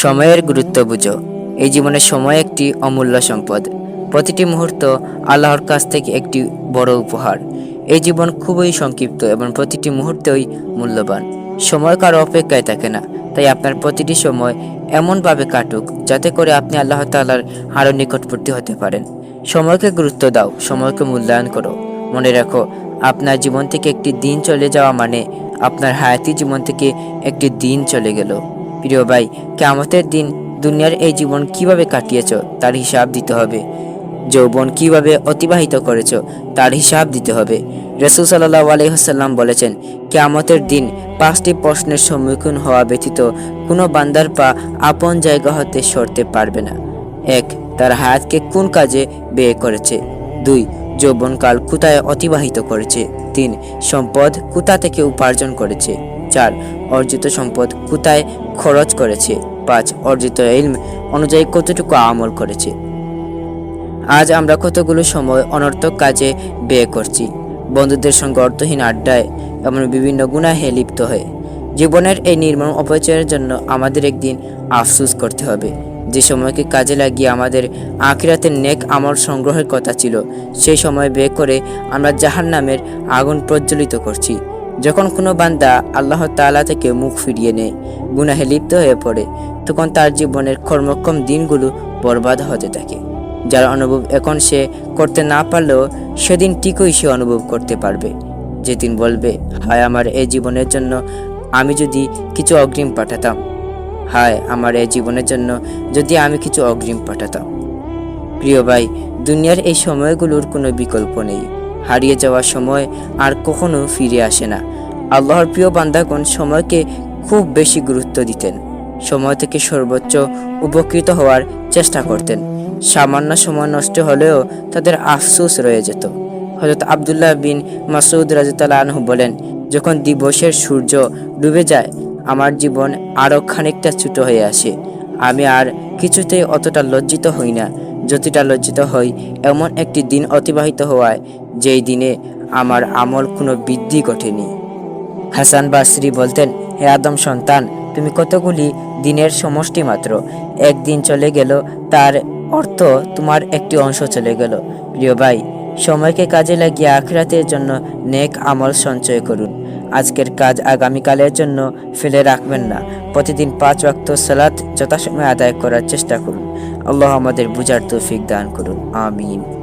সময়ের গুরুত্ব বুঝো। এই জীবনে সময় একটি অমূল্য সম্পদ। প্রতিটি মুহূর্ত আল্লাহর কাছ থেকে একটি বড় উপহার। এই জীবন খুবই সংক্ষিপ্ত এবং প্রতিটি মুহূর্তেই মূল্যবান। সময় কারও অপেক্ষায় থাকে না, তাই আপনার প্রতিটি সময় এমনভাবে কাটুক যাতে করে আপনি আল্লাহ তাআলার আরও নিকটবর্তী হতে পারেন। সময়কে গুরুত্ব দাও, সময়কে মূল্যায়ন করো। মনে রাখো, আপনার জীবন থেকে একটি দিন চলে যাওয়া মানে আপনার হায়াতি জীবন থেকে একটি দিন চলে গেল। প্রিয় ভাই কেমতের দিন দুনিয়ার এই জীবন কীভাবে কাটিয়েছ, তার হিসাব দিতে হবে। যৌবন কীভাবে অতিবাহিত করেছ, তার হিসাব দিতে হবে। রসুল সাল্লাহ আলহিহাল্লাম বলেছেন, কেয়ামতের দিন পাঁচটি প্রশ্নের সম্মুখীন হওয়া ব্যতীত কোনো বান্দার পা আপন জায়গা হতে সরতে পারবে না। এক, তার হায়াতকে কোন কাজে ব্যয় করেছে? দুই, যৌবনকাল কোথায় অতিবাহিত করেছে? তিন, সম্পদ কোথা থেকে উপার্জন করেছে? চার অর্জিত সম্পদ কোথায় খরচ করেছে? পাঁচ অর্জিত ইলম অনুযায়ী কতটুকু আমল করেছে? আজ আমরা কতগুলো সময় অনর্থক কাজে ব্যয় করছি? বন্ধুদের সঙ্গে অর্থহীন আড্ডায় এমন বিভিন্ন গুণাহে লিপ্ত হয়ে। জীবনের এই নির্মম অপচয়ের জন্য আমাদের একদিন আফসুস করতে হবে। যে সময়কে কাজে লাগিয়ে আমাদের আখিরাতের নেক আমল সংগ্রহের কথা ছিল, সেই সময় ব্যয় করে আমরা জাহান নামের আগুন প্রজ্বলিত করছি। যখন কোনো বান্দা আল্লাহ তাআলা থেকে মুখ ফিরিয়ে নেয়, গুনাহে লিপ্ত হয়ে পড়ে, তখন তার জীবনের কর্মক্ষম দিনগুলো বরবাদ হতে থাকে, যার অনুভব এখন সে করতে না পারলেও সেদিন ঠিকই সে অনুভব করতে পারবে। যেদিন বলবে, হায় আমার এই জীবনের জন্য আমি যদি কিছু অগ্রিম পাঠাতাম, হায় আমার এই জীবনের জন্য যদি আমি কিছু অগ্রিম পাঠাতাম। প্রিয় ভাই, দুনিয়ার এই সময়গুলোর কোনো বিকল্প নেই। হারিয়ে যাওয়া সময় আর কখনো ফিরে আসে না। আল্লাহর প্রিয় বান্দাগণ সময়কে খুব বেশি গুরুত্ব দিতেন। সময় থেকে সর্বোচ্চ উপকৃত হওয়ার চেষ্টা করতেন। সামান্য সময় নষ্ট হলেও তাদের আফসোস রয়ে যেত। হজরত আবদুল্লাহ বিন মাসুদ রাজতাল্লাহ আনহু বলেন, যখন দিবসের সূর্য ডুবে যায়, আমার জীবন আরও খানিকটা ছোট হয়ে আসে। আমি আর কিছুতেই অতটা লজ্জিত হই না। যতটা লজ্জিত হই, এমন একটি দিন অতিবাহিত হওয়ায়, যেই দিনে আমার আমল কোনো বৃদ্ধি ঘটেনি। হাসান বাসরি বলতেন, হে আদম সন্তান, তুমি কতগুলি দিনের সমষ্টি মাত্র? একদিন চলে গেল, তার অর্থ তোমার একটি অংশ চলে গেল। প্রিয় ভাই, সময়কে কাজে লাগিয়ে আখরাতের জন্য নেক আমল সঞ্চয় করুন। আজকের কাজ আগামীকালের জন্য ফেলে রাখবেন না। প্রতিদিন পাঁচ ওয়াক্ত সালাত যথাসময়ে আদায় করার চেষ্টা করুন। আল্লাহ আমাদের বুঝার তৌফিক দান করুন আমিন।